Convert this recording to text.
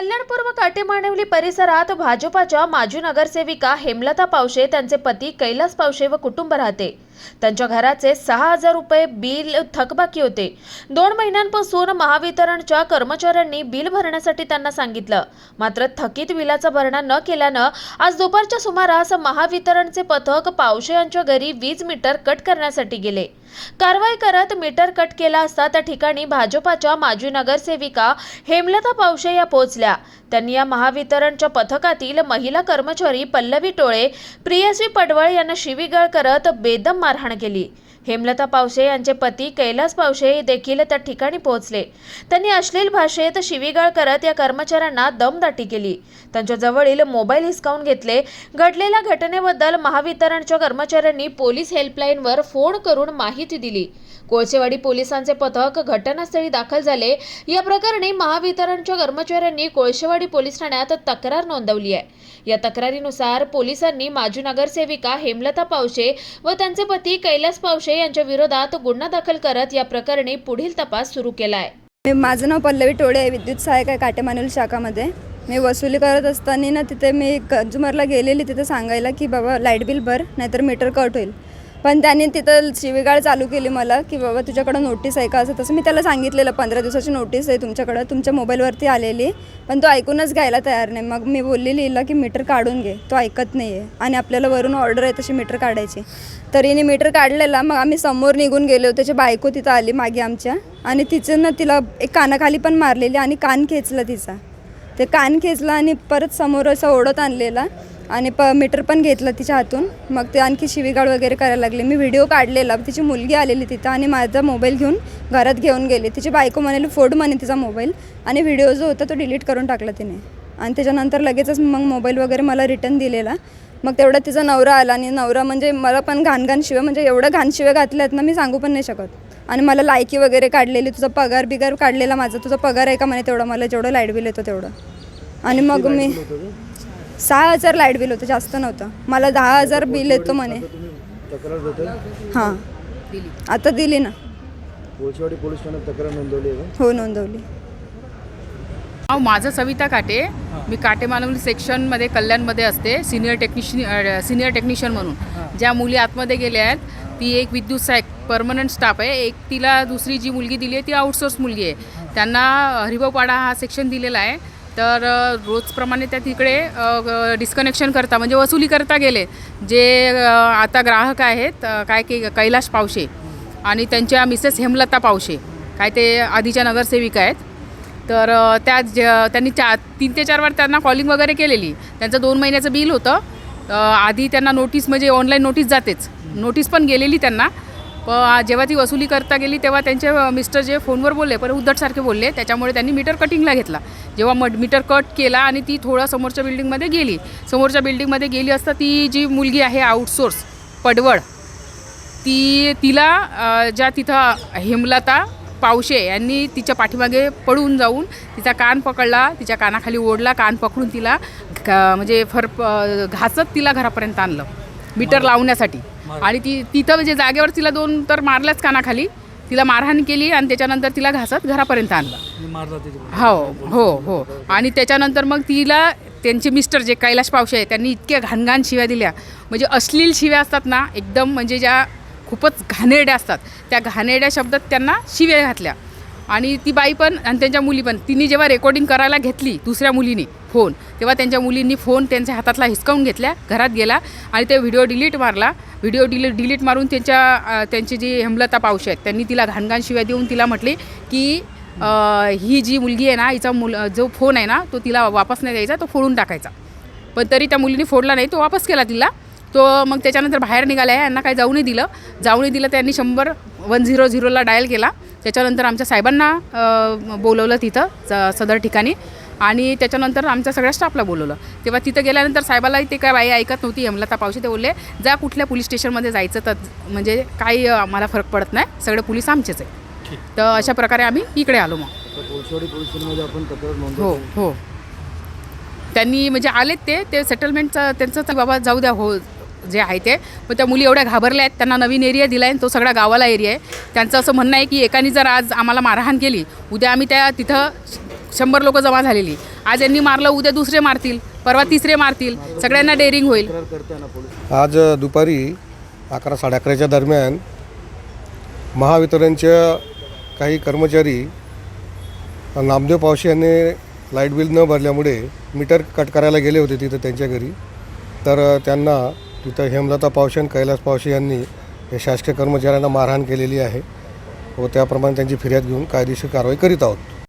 कल्याणपूर्व काटेमानवली परिसरात भाजपाच्या माजी नगरसेविका हेमलता पावशे त्यांचे पती कैलास पावशे व कुटुंब राहते. त्यांच्या घराचे सहा हजार रुपये बिल थकबाकी होते. दोन महिन्यांपासून महावितरणच्या कर्मचाऱ्यांनी बिल भरण्यासाठी त्यांना सांगितलं. मात्र थकीत बिलाचा भरणा न केल्यानं आज दुपारच्या सुमारास महावितरणचे पथक पावशे यांच्या घरी वीज मीटर कट करण्यासाठी गेले. कारवाई करत मीटर कट केला असता त्या ठिकाणी भाजपाच्या माजी नगरसेविका हेमलता पावशे या पोहोचल्या. त्यांनी या महावितरणच्या पथकातील महिला कर्मचारी पल्लवी टोळे प्रियश्री पडवळ यांना शिवीगाळ करत बेदम मारहाण केली. हेमलता पावशे यांचे पती कैलास पावशे देखील त्या ठिकाणी पोहोचले. त्यांनी अश्लील भाषेत शिवीगाळ करत या कर्मचाऱ्यांना दमदाटी केली. त्यांच्याजवळील मोबाईल हिसकावून घेतले. घडलेल्या घटनेबद्दल महावितरणच्या कर्मचाऱ्यांनी पोलीस हेल्पलाईनवर फोन करून माहिती दिली. कोळसेवाडी पोलिसांचे पथक घटनास्थळी दाखल झाले. या प्रकरणी महावितरणच्या कर्मचाऱ्यांनी कोळसेवाडी पोलीस ठाण्यात तक्रार नोंदवली आहे. या तक्रारीनुसार पोलिसांनी माजी नगरसेविका हेमलता पावशे व त्यांचे पती कैलास पावशे यांच्या विरोधात गुन्हा दाखल करत या प्रकरणी पुढील तपास सुरू केला आहे माझं नाव पल्लवी टोळे आहे विद्युत सहाय्यक आहे काटेमानुल शाखामध्ये. मी वसुली करत असताना ना तिथे मी कंझ्युमरला गेलेली तिथे सांगायला की बाबा लाइट बिल भर नाहीतर मीटर कट होईल. पण त्यांनी तिथं शिवीगाळ चालू केली मला की बाबा तुझ्याकडं नोटीस आहे का असं तसं. मी त्याला सांगितलेलं पंधरा दिवसाची नोटीस आहे तुमच्याकडं तुमच्या मोबाईलवरती आलेली पण तो ऐकूनच घ्यायला तयार नाही. मग मी बोललेली हिला की मीटर काढून घे तो ऐकत नाही आहे आणि आपल्याला वरून ऑर्डर आहे तशी मीटर काढायची. तर हिने मीटर काढलेला मग आम्ही समोर निघून गेलो त्याची बायको तिथं आली मागे आमच्या आणि तिचं ना तिला एक कानाखाली पण मारलेली आणि कान खेचला तिचा. ते कान खेचला आणि परत समोर असं ओढत आणलेला. आणि प मीटर पण घेतलं तिच्या हातून. मग ते आणखी शिवीगाळ वगैरे करायला लागले. मी व्हिडिओ काढलेला. तिची मुलगी आलेली तिथं आणि माझा मोबाईल घेऊन घरात घेऊन गेली. तिची बायको म्हणाली फोड म्हणे तिचा मोबाईल. आणि व्हिडिओ जो होता तो डिलीट करून टाकला तिने. आणि त्याच्यानंतर लगेचच मग मोबाईल वगैरे मला रिटर्न दिलेला. मग तेवढा तिचा नवरा आला आणि नवरा म्हणजे मला पण घाण घाण शिव्या म्हणजे एवढं घाण शिव्या आहेत ना मी सांगू पण नाही शकत. आणि मला लायकी वगैरे काढलेली तुझा पगार बिगार काढलेला माझा. तुझा पगार आहे का? म्हणे तेवढं मला जेवढं लाइट बिल येतं तेवढं. आणि मग मी सहा हजार लाइट बिल होतं जास्त नव्हतं. मला दहा हजार बिल येतो म्हणे. तक्रार देतोय? हां. आता दिली ना. कोळशेवाडी पोलीस ठाण्यात तक्रार नोंदवली आहे का? हो नोंदवली. नाव माझं सविता काटे. मी काटे मानवली सेक्शनमध्ये कल्याणमध्ये असते. सिनियर टेक्निशियन सिनियर टेक्निशियन म्हणून. ज्या मुली आतमध्ये गेल्या आहेत ती एक विद्युत सहायक परमनंट स्टाफ आहे. एक तिला दुसरी जी मुलगी दिली आहे ती आउटसोर्स मुलगी आहे. त्यांना हरिभाऊपाडा हा सेक्शन दिलेला आहे. तर रोजप्रमाणे त्या तिकडे डिस्कनेक्शन करता म्हणजे वसुली करता गेले. जे आता ग्राहक आहेत काय की कैलाश पावशे आणि त्यांच्या मिसेस हेमलता पावशे काय ते आधीच्या नगरसेविका आहेत. तर त्या ज त्यांनी चा तीन ते चार वेळा त्यांना कॉलिंग वगैरे केलेली. त्यांचं दोन महिन्याचं बिल होतं. आधी त्यांना नोटीस म्हणजे ऑनलाईन नोटीस जातेच. नोटीस पण गेलेली त्यांना. प जेव्हा ती वसुली करता गेली तेव्हा त्यांचे मिस्टर जे फोनवर बोलले पण उद्धटसारखे बोलले त्याच्यामुळे त्यांनी मीटर कटिंगला घेतला. जेव्हा मड मीटर कट केला आणि ती थोडा समोरच्या बिल्डिंगमध्ये गेली. समोरच्या बिल्डिंगमध्ये गेली असता ती जी मुलगी आहे आउटसोर्स पडवळ ती तिला ज्या तिथं हेमलता पावशे यांनी तिच्या पाठीमागे पळून जाऊन तिचा कान पकडला तिच्या कानाखाली ओढला कान पकडून तिला म्हणजे फर घासत तिला घरापर्यंत आणलं. मीटर लावण्यासाठी. आणि ती तिथं म्हणजे जागेवर तिला दोन तर मारल्याच कानाखाली. तिला मारहाण केली आणि त्याच्यानंतर तिला घासत घरापर्यंत आणलं. हो हो हो. आणि त्याच्यानंतर मग तिला त्यांचे मिस्टर जे कैलाश पावशे आहे त्यांनी इतक्या घाणघाण शिव्या दिल्या. म्हणजे अश्लील शिव्या असतात ना एकदम म्हणजे ज्या खूपच घाणेरड्या असतात त्या घाणेरड्या शब्दात त्यांना शिव्या घातल्या. आणि ती बाई पण आणि त्यांच्या मुली पण. तिने जेव्हा रेकॉर्डिंग करायला घेतली दुसऱ्या मुलीने फोन तेव्हा त्यांच्या मुलींनी फोन त्यांच्या हातातला हिसकावून घेतल्या घरात गेला आणि ते व्हिडिओ डिलीट मारला. व्हिडिओ डिलीट डिलीट मारून त्यांच्या त्यांची जी हेमलता पावशी आहेत त्यांनी तिला घाणघाण शिव्या देऊन तिला म्हटले की ही जी मुलगी आहे ना हिचा मुल जो फोन आहे ना तो तिला वापस नाही द्यायचा तो फोडून टाकायचा. पण तरी त्या मुलीने फोडला नाही तो वापस केला तिला. तो मग त्याच्यानंतर बाहेर निघाला आहे यांना काही जाऊ नाही दिलं. जाऊ नाही दिलं त्यांनी शंभर वन झिरो झिरोला डायल केला. त्याच्यानंतर आमच्या साहेबांना बोलवलं तिथं ज- सदर ठिकाणी. आणि त्याच्यानंतर आमच्या सगळ्या स्टाफला बोलवलं. तेव्हा तिथं गेल्यानंतर साहेबालाही ते काय बाई ऐकत नव्हती हेमलता पावशी. ते बोलले जा कुठल्या पोलीस स्टेशनमध्ये जायचं तर म्हणजे काही आम्हाला फरक पडत नाही. सगळे पोलीस आमचेच आहे तर अशा प्रकारे आम्ही इकडे आलो मग. हो हो. त्यांनी म्हणजे आलेत ते. ते सेटलमेंटचं त्यांचं बाबा जाऊ द्या हो जे आहे ते. पण त्या मुली एवढ्या घाबरल्या आहेत. त्यांना नवीन एरिया दिला आहे तो सगळा गावाला एरिया आहे. त्यांचं असं म्हणणं आहे की एकाने जर आज आम्हाला मारहाण केली उद्या आम्ही त्या तिथं शंभर लोक जमा झालेली. आज यांनी मारलं उद्या दुसरे मारतील परवा तिसरे मारतील. सगळ्यांना डेअरिंग होईल. आज दुपारी अकरा साडे अकराच्या दरम्यान महावितरणच्या काही कर्मचारी नामदेव पावशे यांनी लाइट बिल न भरल्यामुळे मीटर कट करायला गेले होते तिथं त्यांच्या घरी. तर त्यांना तिथं हेमलता पावशे आणि कैलास पावशे यांनी हे शासकीय कर्मचाऱ्यांना मारहाण केलेली आहे व त्याप्रमाणे त्यांची फिर्याद घेऊन कायदेशीर कारवाई करीत आहोत.